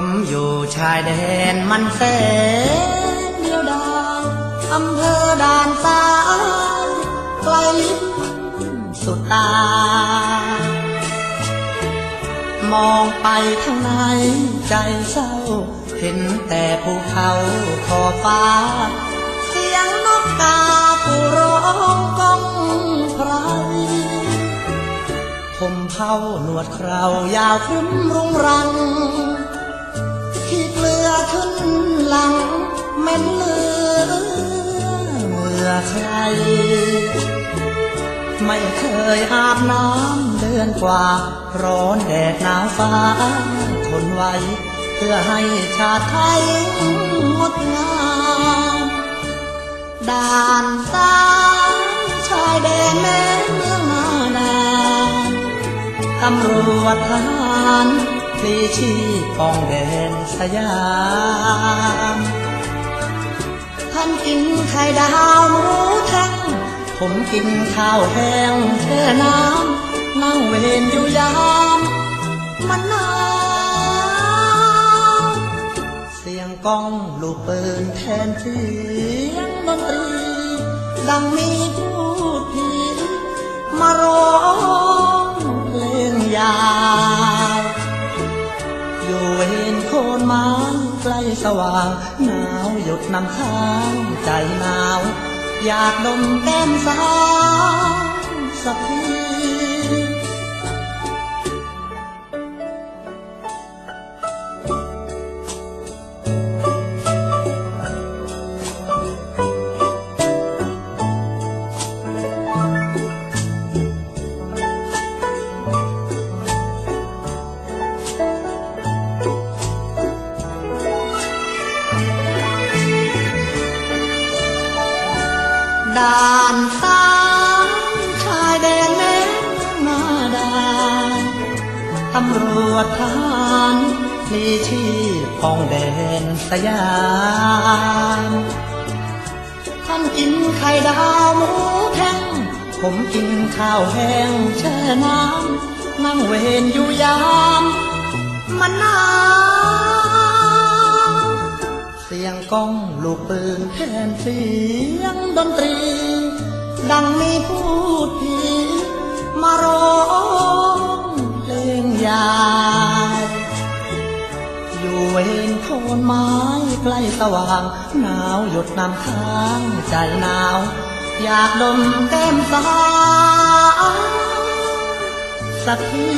ผมอยู่ชายแดนมันแสนเดียวดายอำเภอด่านตายไกลลิบสุดตา มองไปทางไหนใจเศร้า เห็นแต่ภูเขาขอฟ้า เสียงนกกาผู้ร้องก้องไพรผมเผาหนวดเคราวยาวครึ้มรุงรัง หลังเม็นเลือเมื่อใคร ไม่เคยอาบน้ำเดือนกว่า ร้อนแดดหนาวฟ้าทนไว้ เพื่อให้ชาติไทยงดงามด่านซ้ายชายแดนแม่เมืองนาดานตำรวจทหาร พลีชีพกองแดนสยาม ท่านกินไข่ดาวหมูแท่งผมกินข้าวแห้งแช่น้ำนั่งเวรอยู่ยามมันหนาวเสียงก้องลูกปืนแทนเสียงดนตรี ดังมีพูดผีมาร้องเพลงยา สว่างหนาวหยดน้ำค้างใจหนาว อยากดมแก้มสาวสักที ด่านซ้ายชายแดนแม่มาดานตำรวจทหารพลีชีพกองแดนสยามท่านกินไข่ดาวหมูแท่งผมกินข้าวแห้งแช่น้ำนั่งเวรอยู่ยาม มันนาว ก้องลูกปืนแทนเสียงดนตรี ดังมีพูดผีมาร้องเพลงยาวอยู่เวนโคนไม้ใกล้สว่าง หนาวหยดน้ำค้างใจหนาว อยากดมแก้มสาวสักที